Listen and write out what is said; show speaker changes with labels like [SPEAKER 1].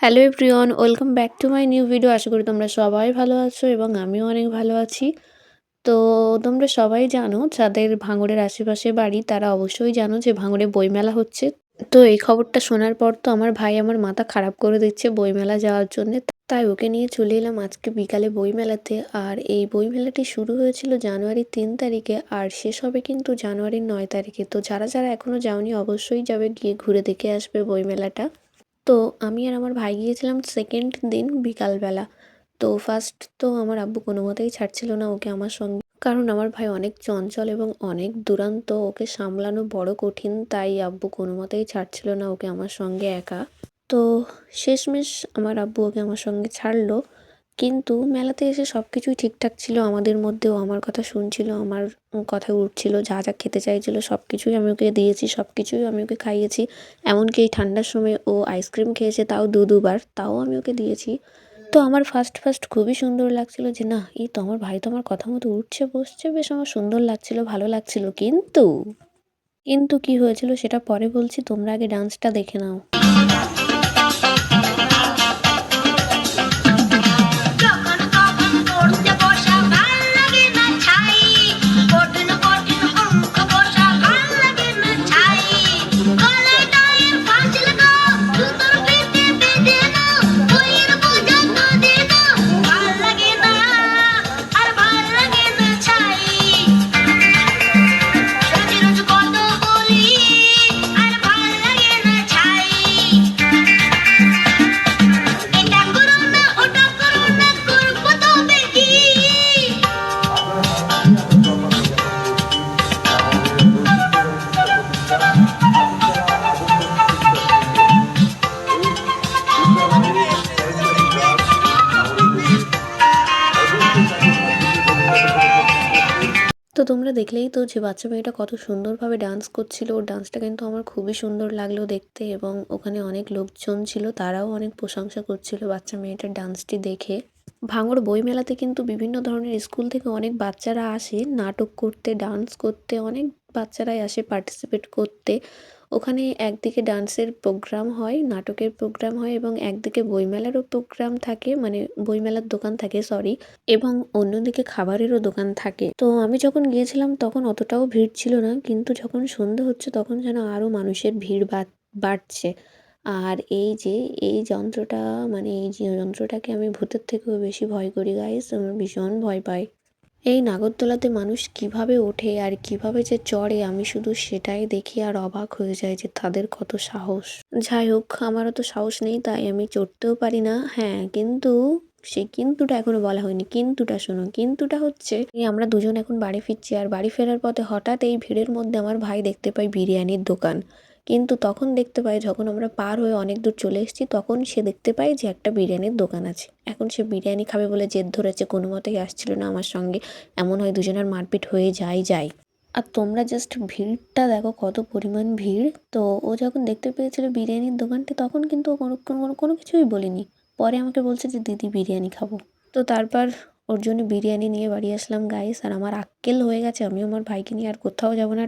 [SPEAKER 1] Hello everyone, welcome back to my new video. আশা করি তোমরা সবাই ভালো আছো এবং আমিও অনেক ভালো আছি। তো তোমরা সবাই জানো, যাদের ভাঙড়ের আশেপাশে বাড়ি, তারা অবশ্যই জানো যে ভাঙড়ে বইমেলা হচ্ছে। তো এই খবরটা শোনার পর তো আমার ভাই আমার মাথা খারাপ করে দিচ্ছে বইমেলা যাওয়ার জন্য। তাই ওকে নিয়ে চলে এলাম আজকে বিকালে বইমেলাতে। আর এই বইমেলাটি শুরু হয়েছিল জানুয়ারির তিন তারিখে, আর শেষ হবে কিন্তু জানুয়ারির নয় তারিখে। তো যারা যারা এখনও যাওনি, অবশ্যই যাবে, গিয়ে ঘুরে দেখে আসবে বইমেলাটা। তো আমি আর আমার ভাই গিয়েছিলাম সেকেন্ড দিন বিকালবেলা। তো ফার্স্ট তো আমার আব্বু কোনো মতেই ছাড়ছিল না ওকে আমার সঙ্গে। কারণ আমার ভাই অনেক চঞ্চল এবং অনেক দুরান্ত, ওকে সামলানো বড় কঠিন, তাই আব্বু কোনো মতেই ছাড়ছিল না ওকে আমার সঙ্গে একা। তো শেষমেশ আমার আব্বু ওকে আমার সঙ্গে ছাড়লো। কিন্তু মেলাতে এসে সব কিছুই ঠিকঠাক ছিল, আমাদের মধ্যেও আমার কথা শুনছিল, আমার কথা উঠছিল, যা যা খেতে চাইছিল সব কিছুই আমি ওকে দিয়েছি সব কিছুই আমি ওকে খাইয়েছি। এমনকি এই ঠান্ডার সময় ও আইসক্রিম খেয়েছে তাও দু দুবার, তাও আমি ওকে দিয়েছি। তো আমার ফার্স্ট ফার্স্ট খুবই সুন্দর লাগছিল যে, না, এই তো আমার ভাই তো আমার কথা মতো উঠছে, বসছে, বেশ আমার সুন্দর লাগছিল, ভালো লাগছিল। কিন্তু কিন্তু কি হয়েছিল সেটা পরে বলছি, তোমরা আগে ডান্সটা দেখে নাও। তোমরা দেখলেই তো যে বাচ্চা মেয়েটা কত সুন্দরভাবে ডান্স করছিল। ওর ডান্সটা কিন্তু আমার খুবই সুন্দর লাগল দেখতে এবং ওখানে অনেক লোকজন ছিল, তারাও অনেক প্রশংসা করছিল বাচ্চা মেয়েটার ডান্সটি দেখে। ভাঙড় বইমেলাতে কিন্তু বিভিন্ন ধরনের স্কুল থেকে অনেক বাচ্চারা আসে, নাটক করতে ডান্স করতে, অনেক বাচ্চারাই আসে পার্টিসিপেট করতে। ওখানে একদিকে ডান্সের প্রোগ্রাম হয়, নাটকের প্রোগ্রাম হয় এবং একদিকে বইমেলারও প্রোগ্রাম থাকে মানে বইমেলার দোকান থাকে সরি এবং অন্যদিকে খাবারেরও দোকান থাকে। তো আমি যখন গিয়েছিলাম তখন অতটাও ভিড় ছিল না, কিন্তু যখন সন্ধে হচ্ছে তখন যেন আরও মানুষের ভিড় বাড়- বাড়ছে। আর এই যে, এই যন্ত্রটা মানে এই যন্ত্রটাকে আমি ভূতের থেকেও বেশি ভয় করি গাইস আমার ভীষণ ভয় পাই এই নাগরদোলাতে মানুষ কীভাবে ওঠে আর কীভাবে যে চড়ে, আমি শুধু সেটাই দেখি আর অবাক হয়ে যাই যে তাদের কত সাহস। যাই হোক, আমারও তো সাহস নেই, তাই আমি চড়তেও পারি না। হ্যাঁ কিন্তু সেই কিন্তুটা এখনও বলা হয়নি। কিন্তুটা শোনো, কিন্তুটা হচ্ছে আমরা দুজন এখন বাড়ি ফিরছি আর বাড়ি ফেরার পথে হঠাৎ এই ভিড়ের মধ্যে আমার ভাই দেখতে পাই বিরিয়ানির দোকান। কিন্তু তখন দেখতে পাই যখন আমরা পার হয়ে অনেক দূর চলে এসেছি, তখন সে দেখতে পায় যে একটা বিরিয়ানির দোকান আছে। এখন সে বিরিয়ানি খাবে বলে জেদ ধরেছে, কোনো মতেই আসছিল না আমার সঙ্গে। এমন হয় দুজনের মারপিট হয়ে যায় যায় আর তোমরা জাস্ট ভিড়টা দেখো কত পরিমাণ ভিড়। তো ও যখন দেখতে পেয়েছিল বিরিয়ানির দোকানটি, তখন কিন্তু কোনো কোনো কিছুই বলিনি। পরে আমাকে বলছে যে, দিদি, বিরিয়ানি খাব। তো তারপর ওর জন্য বিরিয়ানি নিয়ে বাড়ি আসলাম গাইস আর আমার আক্কেল হয়ে গেছে আমি আমার ভাইকে নিয়ে আর কোথাও যাব না।